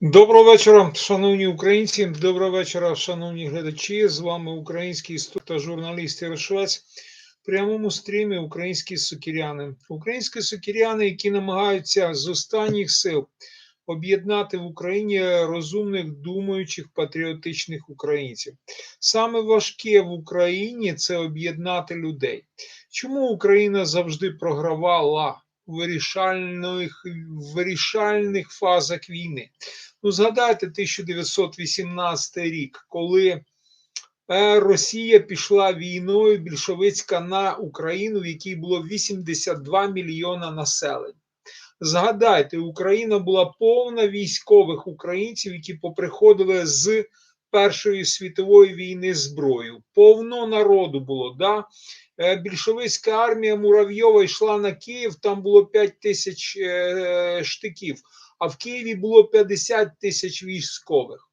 Доброго вечора, шановні українці. Доброго вечора, шановні глядачі. З вами український історик та журналіст Ярошвець. В прямому стрімі українські сокіряни. Українські сокіряни, які намагаються з останніх сил об'єднати в Україні розумних, думаючих, патріотичних українців. Саме важке в Україні це об'єднати людей. Чому Україна завжди програвала вирішальних, вирішальних фазах війни? Ну, згадайте 1918 рік, коли е, Росія пішла війною більшовицька на Україну, в якій було 82 мільйона населення. Згадайте, Україна була повна військових українців, які поприходили з Першої світової війни зброю. Повно народу було. да? Е, Більшовицька армія Муравйова йшла на Київ, там було 5 тисяч е, штиків а в Києві було 50 тисяч військових.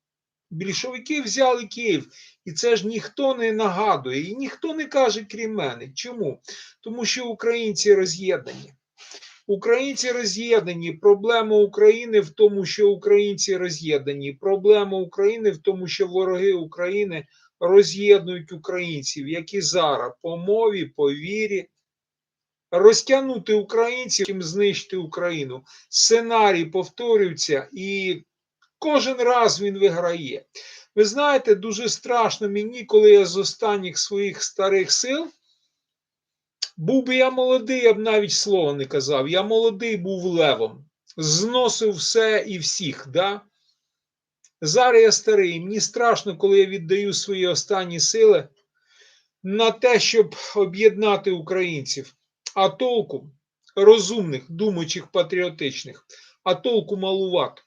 Більшовики взяли Київ, і це ж ніхто не нагадує, і ніхто не каже, крім мене. Чому? Тому що українці роз'єднані. Українці роз'єднані. Проблема України в тому, що українці роз'єднані. Проблема України в тому, що вороги України роз'єднують українців, як і зараз, по мові, по вірі, розтягнути українців, чим знищити Україну. Сценарій повторюється, і кожен раз він виграє. Ви знаєте, дуже страшно мені, коли я з останніх своїх старих сил. Був би я молодий, я б навіть слова не казав. Я молодий був левом, зносив все і всіх. да? Зараз я старий. Мені страшно, коли я віддаю свої останні сили на те, щоб об'єднати українців. А толку розумних, думаючих, патріотичних, а толку малувато.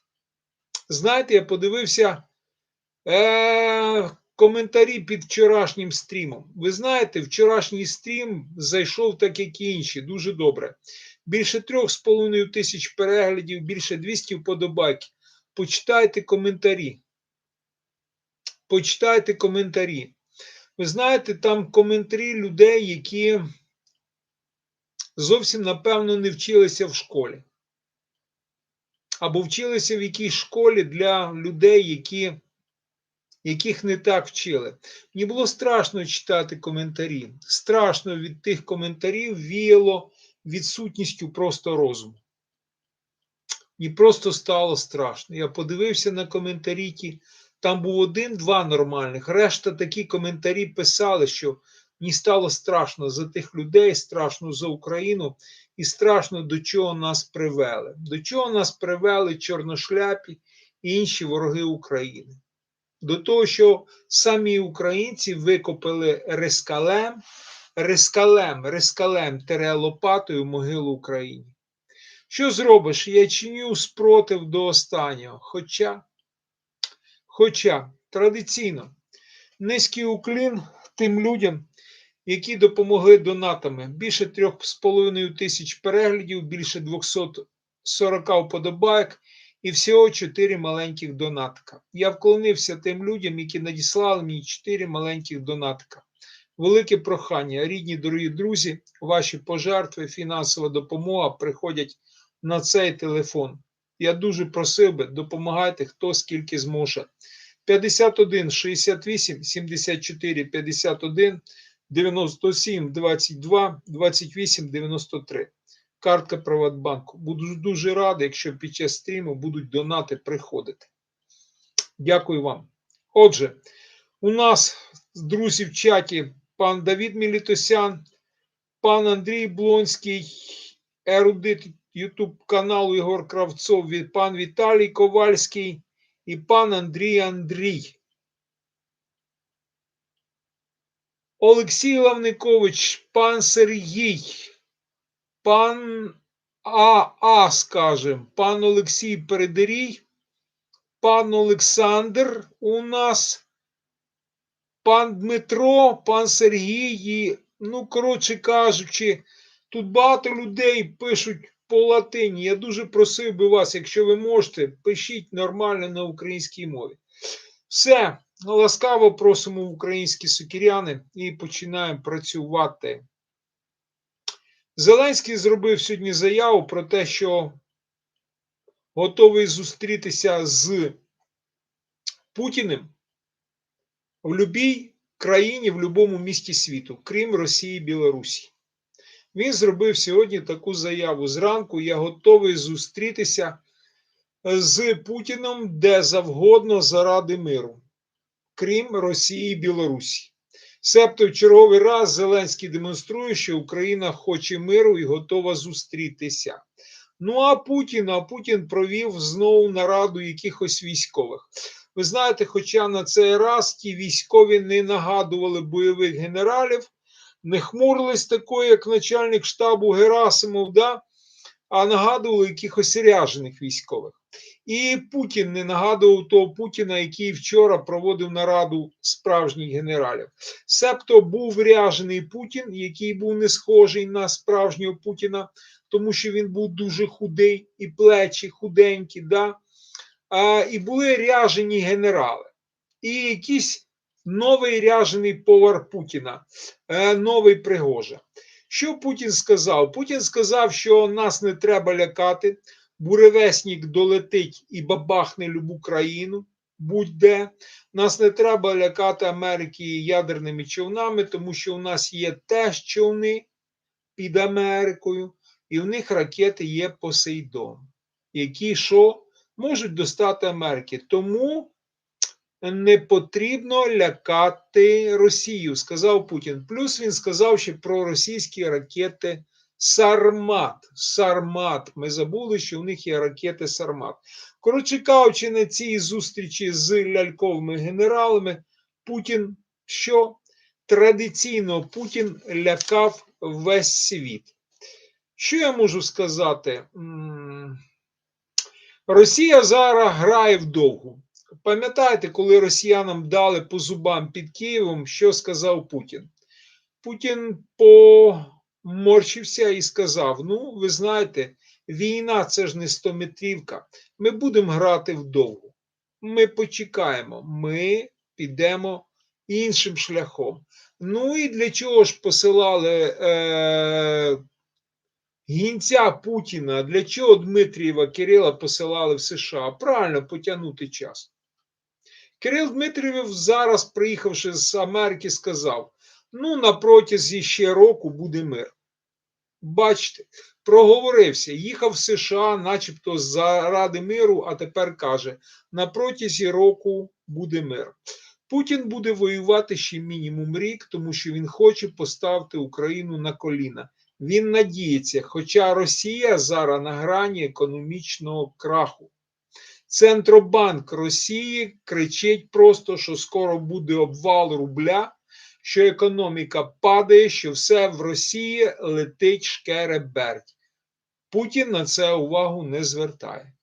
Знаєте, я подивився е- коментарі під вчорашнім стрімом. Ви знаєте, вчорашній стрім зайшов так, як і інші, дуже добре. Більше трьох з половиною тисяч переглядів, більше 200 вподобайки. Почитайте коментарі. Почитайте коментарі. Ви знаєте, там коментарі людей, які зовсім, напевно, не вчилися в школі. Або вчилися в якійсь школі для людей, які, яких не так вчили. Мені було страшно читати коментарі. Страшно від тих коментарів віяло відсутністю просто розуму. Мені просто стало страшно. Я подивився на коментарі, там був один-два нормальних. Решта такі коментарі писали, що Мені стало страшно за тих людей, страшно за Україну і страшно до чого нас привели. До чого нас привели чорношляпі і інші вороги України. До того, що самі українці викопали рескалем, рескалем, рескалем тере лопатою могилу Україні. Що зробиш? Я чиню спротив до останнього. Хоча, хоча традиційно низький уклін тим людям, які допомогли донатами. Більше 3,5 тисяч переглядів, більше 240 вподобайок і всього 4 маленьких донатка. Я вклонився тим людям, які надіслали мені 4 маленьких донатка. Велике прохання, рідні, дорогі друзі, ваші пожертви, фінансова допомога приходять на цей телефон. Я дуже просив би, допомагайте хто скільки зможе. 51 68 74 51 97 22 28 93. Картка Приватбанку. Буду дуже радий, якщо під час стріму будуть донати приходити. Дякую вам. Отже, у нас друзі в чаті пан Давід Мілітосян, пан Андрій Блонський, ерудит Ютуб каналу Ігор Кравцов, пан Віталій Ковальський і пан Андрій Андрій. Олексій Лавникович, пан Сергій, пан Аа, скажем, пан Олексій Передерій, пан Олександр у нас, пан Дмитро, пан Сергій. І, ну, коротше кажучи, тут багато людей пишуть по латині. Я дуже просив би вас, якщо ви можете, пишіть нормально на українській мові. Все. Ласкаво просимо українські сукіряни і починаємо працювати. Зеленський зробив сьогодні заяву про те, що готовий зустрітися з Путіним в будь-якій країні, в будь-якому місті світу, крім Росії і Білорусі. Він зробив сьогодні таку заяву. Зранку я готовий зустрітися з Путіном де завгодно заради миру, крім Росії і Білорусі. Себто в черговий раз Зеленський демонструє, що Україна хоче миру і готова зустрітися. Ну а Путін, а Путін провів знову нараду якихось військових. Ви знаєте, хоча на цей раз ті військові не нагадували бойових генералів, не хмурились такої, як начальник штабу Герасимов, да? а нагадували якихось ряжених військових. І Путін не нагадував того Путіна, який вчора проводив нараду справжніх генералів. Себто був ряжений Путін, який був не схожий на справжнього Путіна, тому що він був дуже худий і плечі худенькі. Да? А, І були ряжені генерали. І якийсь новий ряжений повар Путіна, е, новий Пригожа. Що Путін сказав? Путін сказав, що нас не треба лякати буревеснік долетить і бабахне любу країну, будь-де. Нас не треба лякати Америки ядерними човнами, тому що у нас є теж човни під Америкою, і в них ракети є Посейдон, які що можуть достати Америки. Тому не потрібно лякати Росію, сказав Путін. Плюс він сказав ще про російські ракети Сармат. Сармат. Ми забули, що в них є ракети Сармат. Коротше кажучи, на цій зустрічі з ляльковими генералами, Путін що? Традиційно Путін лякав весь світ. Що я можу сказати? Росія зараз грає вдовгу. Пам'ятаєте, коли росіянам дали по зубам під Києвом, що сказав Путін? Путін поморщився і сказав: Ну, ви знаєте, війна це ж не стометрівка. Ми будемо грати вдовгу. Ми почекаємо, ми підемо іншим шляхом. Ну і для чого ж посилали е, гінця Путіна? Для чого Дмитрієва Кирила посилали в США? Правильно потягнути час. Кирил Дмитрієв зараз, приїхавши з Америки, сказав: ну, на протязі ще року буде мир. Бачите, проговорився, їхав в США, начебто заради миру, а тепер каже: на протязі року буде мир. Путін буде воювати ще мінімум рік, тому що він хоче поставити Україну на коліна. Він надіється, хоча Росія зараз на грані економічного краху. Центробанк Росії кричить просто, що скоро буде обвал рубля, що економіка падає, що все в Росії летить шкереберть. Путін на це увагу не звертає.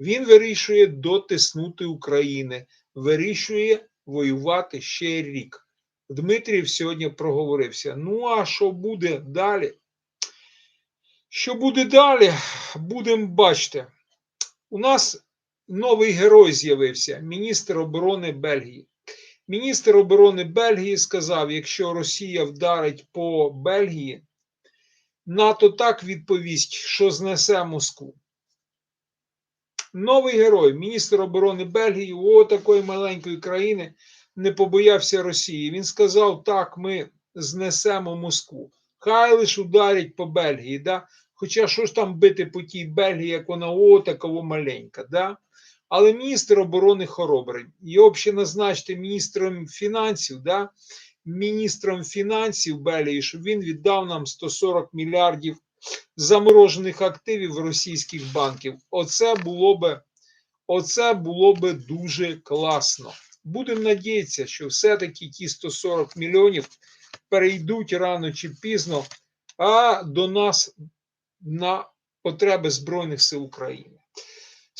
Він вирішує дотиснути України, вирішує воювати ще рік. Дмитрів сьогодні проговорився. Ну, а що буде далі? Що буде далі, будемо бачити. У нас новий герой з'явився міністр оборони Бельгії. Міністр оборони Бельгії сказав: якщо Росія вдарить по Бельгії, НАТО так відповість, що знесе Москву. Новий герой, міністр оборони Бельгії, о такої маленької країни, не побоявся Росії. Він сказав: так, ми знесемо Москву. Хай лиш ударять по Бельгії. Да? Хоча що ж там бити по тій Бельгії, як вона о такого маленька. Да? Але міністр оборони хоробрий. Його ще назначити міністром фінансів, да? міністром фінансів Белії, щоб він віддав нам 140 мільярдів заморожених активів російських банків. Оце було би, оце було би дуже класно. Будемо надіятися, що все-таки ті 140 мільйонів перейдуть рано чи пізно, а до нас на потреби Збройних сил України.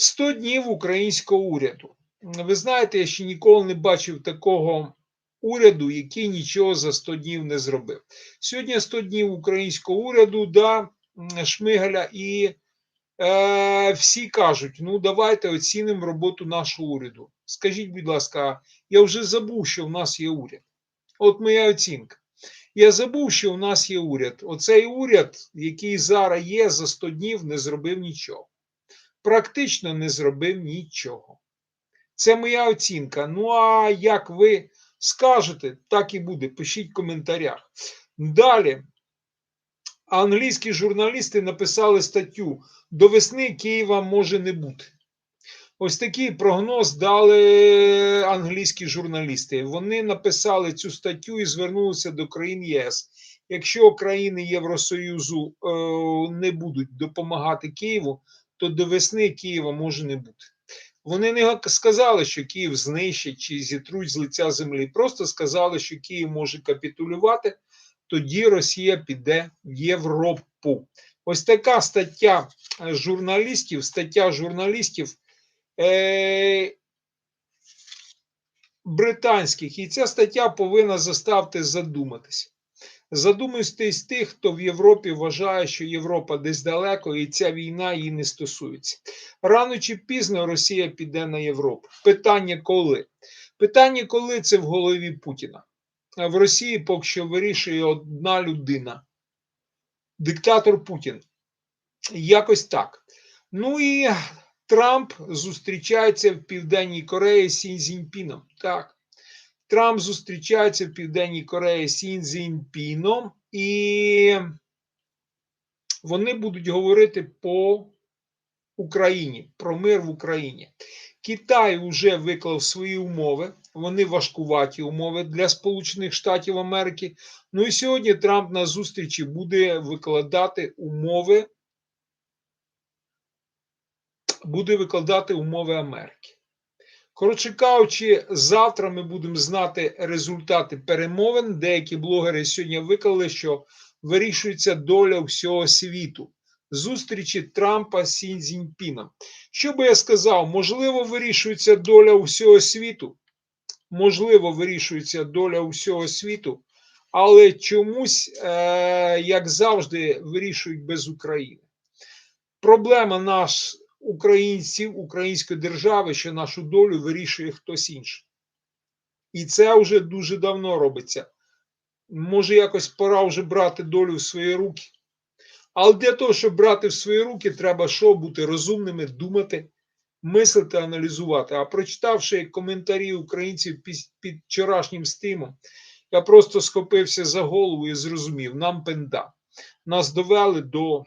100 днів українського уряду. Ви знаєте, я ще ніколи не бачив такого уряду, який нічого за 100 днів не зробив. Сьогодні 100 днів українського уряду, да, Шмигаля, і е, всі кажуть: ну давайте оцінимо роботу нашого уряду. Скажіть, будь ласка, я вже забув, що в нас є уряд. От моя оцінка. Я забув, що в нас є уряд. Оцей уряд, який зараз є за 100 днів, не зробив нічого. Практично не зробив нічого. Це моя оцінка. Ну а як ви скажете, так і буде. Пишіть в коментарях. Далі. Англійські журналісти написали статтю: до весни Києва може не бути. Ось такий прогноз дали англійські журналісти. Вони написали цю статтю і звернулися до країн ЄС. Якщо країни Євросоюзу е, не будуть допомагати Києву, то до весни Києва може не бути. Вони не сказали, що Київ знищить чи зітруть з лиця землі. Просто сказали, що Київ може капітулювати, тоді Росія піде в Європу. Ось така стаття журналістів, стаття журналістів е- британських. І ця стаття повинна заставити задуматися. Задумуйтесь тих, хто в Європі вважає, що Європа десь далеко, і ця війна її не стосується. Рано чи пізно Росія піде на Європу. Питання коли? Питання, коли це в голові Путіна. В Росії поки що вирішує одна людина. Диктатор Путін. Якось так. Ну і Трамп зустрічається в Південній Кореї з Сінь Цзіньпіном. Так. Трамп зустрічається в Південній Кореї з Сін і вони будуть говорити по Україні, про мир в Україні. Китай вже виклав свої умови, вони важкуваті умови для Сполучених Штатів Америки. Ну і сьогодні Трамп на зустрічі буде викладати умови, буде викладати умови Америки. Коротше кажучи, завтра ми будемо знати результати перемовин. Деякі блогери сьогодні виклали, що вирішується доля всього світу. Зустрічі Трампа з Сінь Цзіньпіном. Що би я сказав, можливо, вирішується доля всього світу. Можливо, вирішується доля всього світу, але чомусь, е- як завжди, вирішують без України. Проблема наш українців, української держави, що нашу долю вирішує хтось інший. І це вже дуже давно робиться. Може, якось пора вже брати долю в свої руки. Але для того, щоб брати в свої руки, треба що бути розумними, думати, мислити, аналізувати. А прочитавши коментарі українців під, вчорашнім стимом, я просто схопився за голову і зрозумів, нам пенда. Нас довели до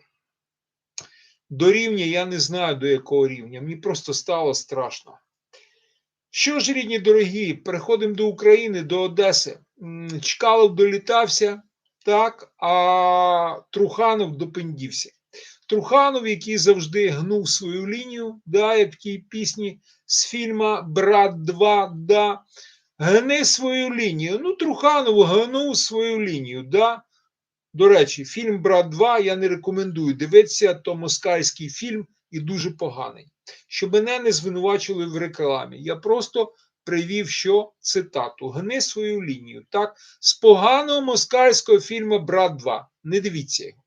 до рівня, я не знаю до якого рівня. Мені просто стало страшно. Що ж, рідні дорогі, переходимо до України, до Одеси. Чкалов долітався, так, а Труханов допендівся. Труханов, який завжди гнув свою лінію, да, як в тій пісні з фільму Брат 2, да, гне свою лінію. Ну, Труханов гнув свою лінію. да, до речі, фільм Брат 2 я не рекомендую дивитися, то москальський фільм і дуже поганий. Щоб мене не звинувачили в рекламі. Я просто привів що цитату: Гни свою лінію. Так, з поганого москальського фільму Брат 2. Не дивіться його.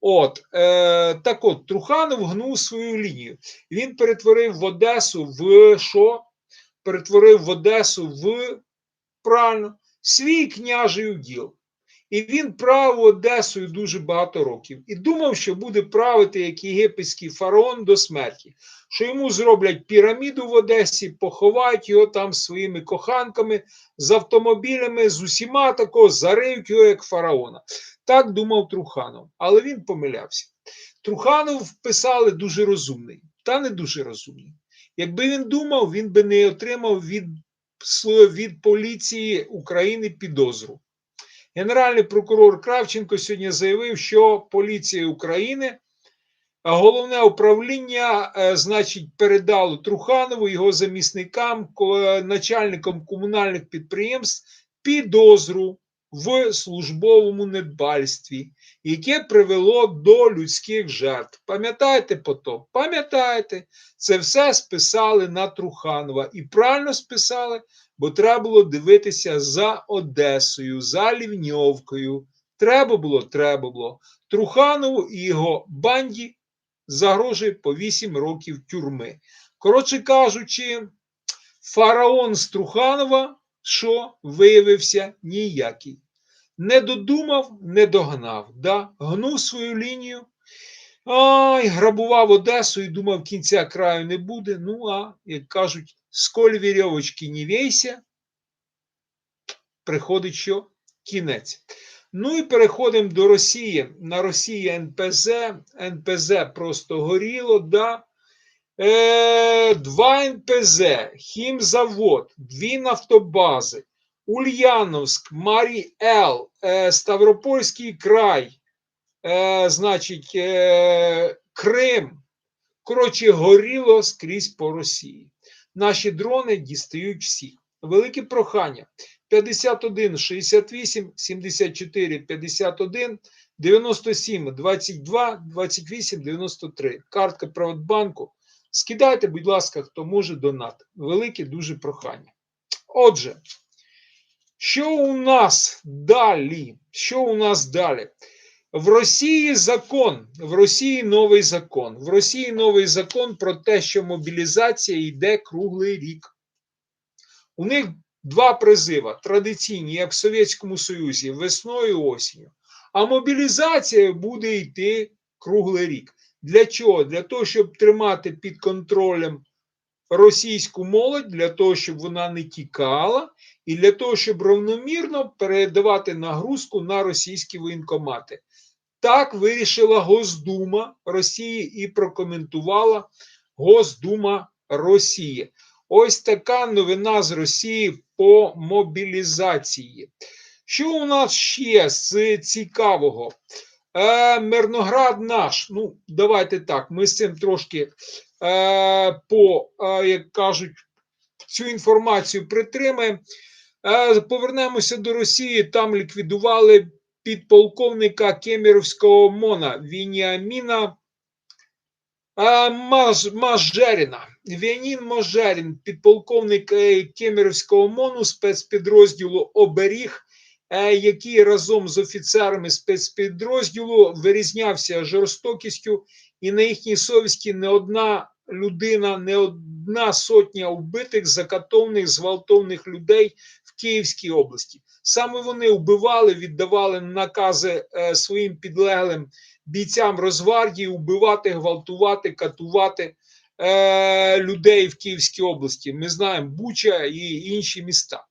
От, е, так от, Труханов гнув свою лінію. Він перетворив в Одесу в що? Перетворив в Одесу в правильно свій княжий уділ. І він правив Одесою дуже багато років і думав, що буде правити як єгипетський фараон до смерті, що йому зроблять піраміду в Одесі, поховають його там своїми коханками з автомобілями, з усіма такого зариють його як фараона. Так думав Труханов, але він помилявся. Труханов вписали дуже розумний, та не дуже розумний. Якби він думав, він би не отримав від, від поліції України підозру. Генеральний прокурор Кравченко сьогодні заявив, що поліція України, головне управління, значить, передало Труханову його замісникам, начальникам комунальних підприємств підозру в службовому недбальстві, яке привело до людських жертв. Пам'ятаєте потім? Пам'ятаєте, це все списали на Труханова і правильно списали бо треба було дивитися за Одесою, за Лівньовкою. Треба було, треба було. Труханову і його банді загрожує по 8 років тюрми. Коротше кажучи, фараон з Труханова, що виявився ніякий. Не додумав, не догнав, да? гнув свою лінію. Ай, грабував Одесу і думав, кінця краю не буде. Ну, а як кажуть, сколь вірьовочки не вейся, приходить що? Кінець. Ну і переходимо до Росії. На Росії НПЗ. НПЗ просто горіло, да. Е, два НПЗ, хімзавод, дві нафтобази, Ульяновськ, Марі Ел, е, Ставропольський край, е, значить, е, Крим. Коротше, горіло скрізь по Росії. Наші дрони дістають всіх. Велике прохання. 51 68 74 51 97 22 28 93. Картка Приватбанку. Скидайте, будь ласка, хто може донат. Велике дуже прохання. Отже, що у нас далі? Що у нас далі? В Росії закон, в Росії новий закон. В Росії новий закон про те, що мобілізація йде круглий рік. У них два призива традиційні, як в Совєтському Союзі, весною і осінню. А мобілізація буде йти круглий рік. Для чого? Для того, щоб тримати під контролем російську молодь, для того, щоб вона не тікала, і для того, щоб равномірно передавати нагрузку на російські воєнкомати. Так вирішила Госдума Росії і прокоментувала Госдума Росії. Ось така новина з Росії по мобілізації. Що у нас ще з цікавого? Е, Мирноград наш. Ну, давайте так. Ми з цим трошки е, по, е, як кажуть, цю інформацію притримаємо. Е, повернемося до Росії. Там ліквідували підполковника Кемеровського МОНа Вініаміна Маж, Мажеріна. Віанін Мажерін, підполковник е, Кемеровського МОНу спецпідрозділу Оберіг е, який разом з офіцерами спецпідрозділу вирізнявся жорстокістю, і на їхній совісті не одна людина, не одна сотня вбитих, закатованих, зґвалтованих людей Київській області. Саме вони вбивали, віддавали накази е, своїм підлеглим бійцям Розвардії вбивати, гвалтувати, катувати е, людей в Київській області. Ми знаємо Буча і інші міста.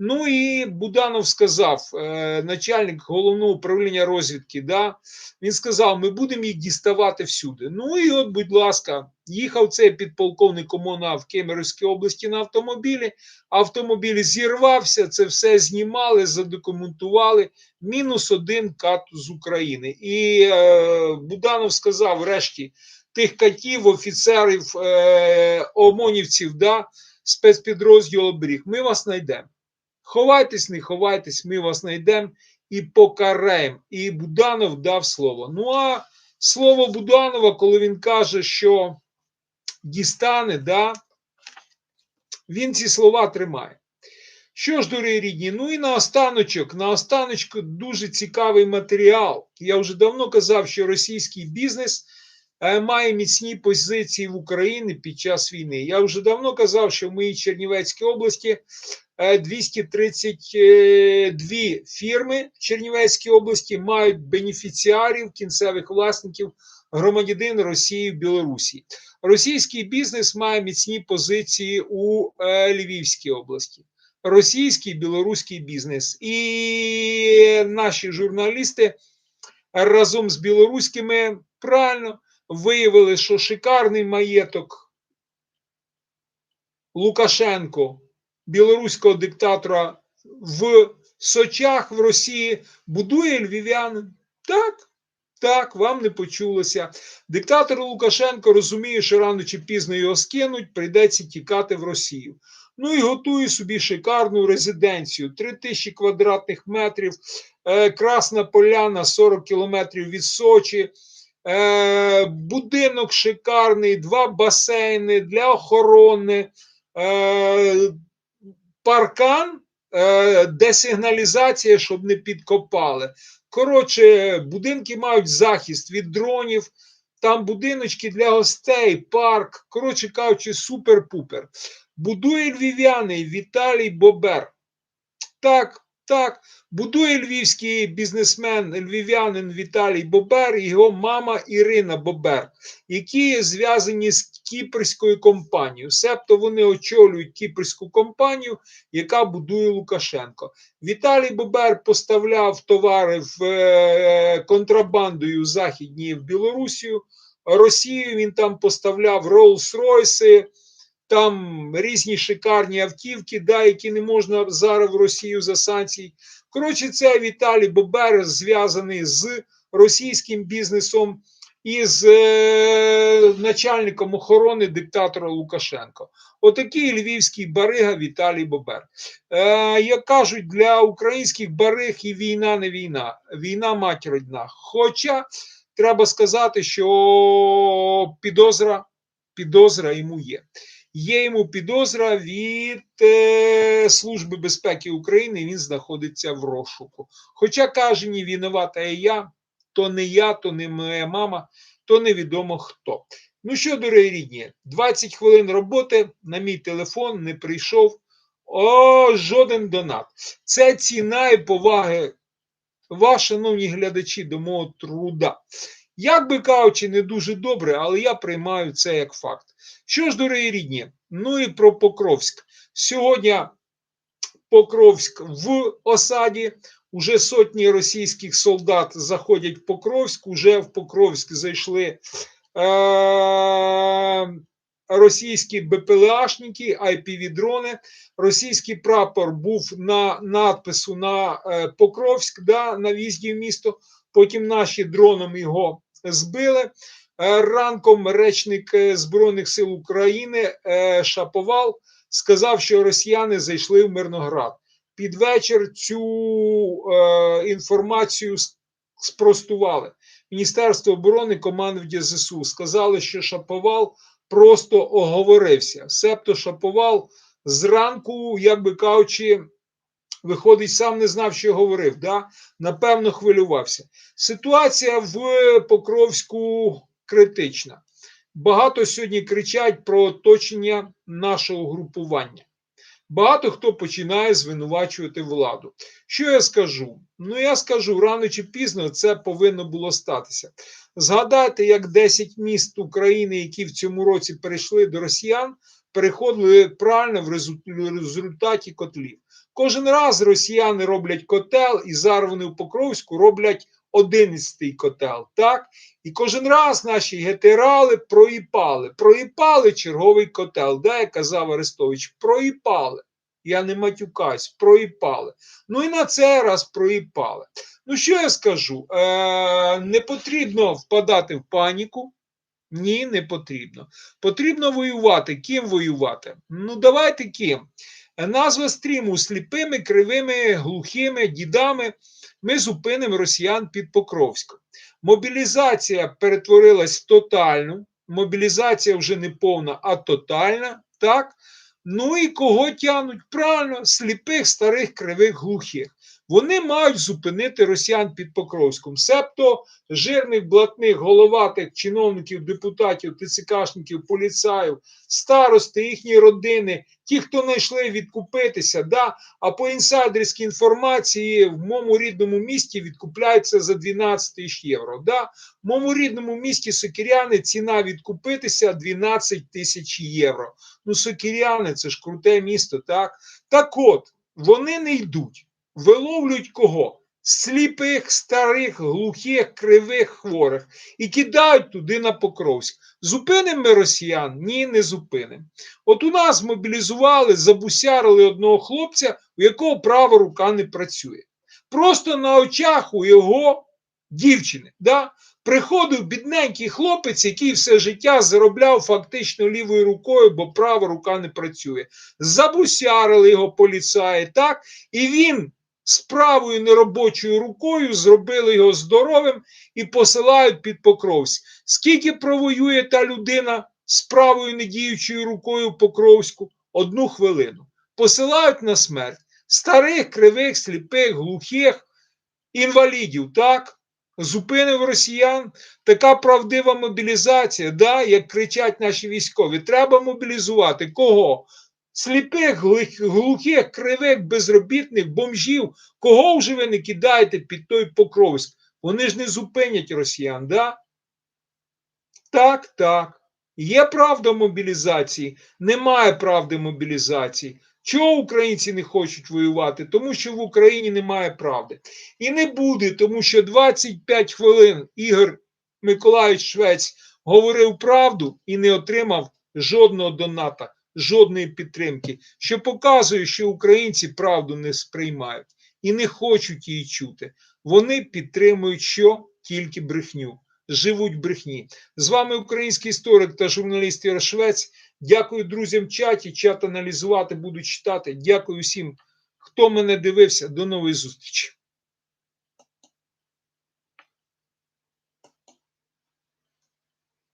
Ну і Буданов сказав, е, начальник головного управління розвідки, да, він сказав: ми будемо їх діставати всюди. Ну і от, будь ласка, їхав цей підполковник ОМОНа в Кемеровській області на автомобілі. Автомобіль зірвався, це все знімали, задокументували. Мінус один кат з України. І е, Буданов сказав: врешті тих катів, офіцерів, е, ОМОНівців, да, спецпідрозділ оберіг, ми вас знайдемо. Ховайтесь, не ховайтесь, ми вас знайдемо і покараємо. І Буданов дав слово. Ну а слово Буданова, коли він каже, що дістане, да, він ці слова тримає. Що ж, дорогі рідні, ну і на останочок, на останочку дуже цікавий матеріал. Я вже давно казав, що російський бізнес е, має міцні позиції в Україні під час війни. Я вже давно казав, що в моїй Чернівецькій області 232 фірми в Чернівецькій області мають бенефіціарів, кінцевих власників, громадянин Росії в Білорусі. Російський бізнес має міцні позиції у е, Львівській області. Російський білоруський бізнес. І наші журналісти разом з білоруськими правильно виявили, що шикарний маєток Лукашенко білоруського диктатора в Сочах в Росії будує львів'янин. Так, так, вам не почулося. Диктатор Лукашенко розуміє, що рано чи пізно його скинуть, прийдеться тікати в Росію. Ну і готує собі шикарну резиденцію: 3000 квадратних метрів, е, Красна Поляна, 40 кілометрів від Сочі. Е, будинок шикарний, два басейни для охорони. Е, паркан, де десигналізація, щоб не підкопали. Коротше, будинки мають захист від дронів, там будиночки для гостей, парк. Коротше кажучи, супер-пупер. Будує львів'яний Віталій Бобер. Так, Так, будує львівський бізнесмен, львів'янин Віталій Бобер і його мама Ірина Бобер, які зв'язані з кіпрською компанією. Себто вони очолюють кіпрську компанію, яка будує Лукашенко. Віталій Бобер поставляв товари в е, контрабандою західні в Білорусію. Росію він там поставляв Rolls-Royce, там різні шикарні автівки, да, які не можна зараз в Росію за санкції. Коротше, це Віталій Бобер зв'язаний з російським бізнесом і з е, начальником охорони диктатора Лукашенко. Отакий львівський барига Віталій Бобер. Е, як кажуть, для українських бариг і війна не війна, війна мать родна. Хоча треба сказати, що підозра, підозра йому є. Є йому підозра від е, Служби безпеки України, він знаходиться в розшуку. Хоча каже, ні, винувата я, то не я, то не моя мама, то невідомо хто. Ну що, дорогі рідні, 20 хвилин роботи на мій телефон не прийшов о, жоден донат. Це ціна і поваги вас, шановні глядачі, до мого труда. Як би кажучи, не дуже добре, але я приймаю це як факт. Що ж, дорогі рідні, ну і про Покровськ. Сьогодні Покровськ в осаді. Уже сотні російських солдат заходять в Покровськ. Уже в Покровськ зайшли е- російські БПЛАшники, IPV-дрони. Російський прапор був на надпису на е- Покровськ, да, на в'їзді в місто. Потім наші дроном його збили. Е, Ранком речник е, Збройних сил України е, Шаповал сказав, що росіяни зайшли в Мирноград. Під вечір цю інформацію спростували. Міністерство оборони, командування ЗСУ сказали, що Шаповал просто оговорився. Себто Шаповал зранку, як би кажучи, виходить, сам не знав, що говорив. Да? Напевно, хвилювався. Ситуація в Покровську критична. Багато сьогодні кричать про оточення нашого групування. Багато хто починає звинувачувати владу. Що я скажу? Ну, я скажу, рано чи пізно це повинно було статися. Згадайте, як 10 міст України, які в цьому році перейшли до росіян, переходили правильно в резу- результаті котлів. Кожен раз росіяни роблять котел, і зараз вони в Покровську роблять 11-й котел. Так? І кожен раз наші генерали проїпали, проїпали черговий котел. Да, як казав Арестович, проїпали. Я не матюкаюсь, проїпали. Ну і на цей раз проїпали. Ну, що я скажу? Е, не потрібно впадати в паніку. Ні, не потрібно. Потрібно воювати. Ким воювати? Ну, давайте ким. Назва стріму сліпими, кривими, глухими дідами. Ми зупинимо росіян під Покровськом. Мобілізація перетворилась в тотальну. Мобілізація вже не повна, а тотальна. Так? Ну і кого тянуть? Правильно, сліпих, старих, кривих, глухих. Вони мають зупинити росіян під Покровськом. Себто жирних, блатних, головатих чиновників, депутатів, ТЦКшників, поліцаїв, старости, їхні родини, ті, хто знайшли відкупитися. Да? А по інсайдерській інформації в моєму рідному місті відкупляються за 12 тисяч євро. Да? В моєму рідному місті Сокіряни ціна відкупитися 12 тисяч євро. Ну, Сокіряни це ж круте місто, так? Так от, вони не йдуть. Виловлюють кого? Сліпих, старих, глухих, кривих, хворих і кидають туди на Покровськ. Зупинимо ми росіян? Ні, не зупинимо. От у нас мобілізували, забусярили одного хлопця, у якого права рука не працює. Просто на очах у його дівчини. Да? Приходив бідненький хлопець, який все життя заробляв фактично лівою рукою, бо права рука не працює. Забусярили його поліцаї, так? І він з правою неробочою рукою зробили його здоровим і посилають під Покровськ. Скільки провоює та людина з правою недіючою рукою Покровську? Одну хвилину. Посилають на смерть старих, кривих, сліпих, глухих, інвалідів, так? Зупинив росіян така правдива мобілізація, да, як кричать наші військові. Треба мобілізувати кого? Сліпих, глухих, кривих, безробітних, бомжів. Кого вже ви не кидаєте під той покровськ? Вони ж не зупинять росіян, да? Так, так. Є правда мобілізації, немає правди мобілізації. Чого українці не хочуть воювати? Тому що в Україні немає правди. І не буде, тому що 25 хвилин Ігор Миколаївич Швець говорив правду і не отримав жодного доната, жодної підтримки, що показує, що українці правду не сприймають і не хочуть її чути. Вони підтримують що? Тільки брехню. Живуть брехні. З вами український історик та журналіст Ігор Швець. Дякую друзям в чаті. Чат аналізувати буду читати. Дякую всім, хто мене дивився. До нової зустрічі.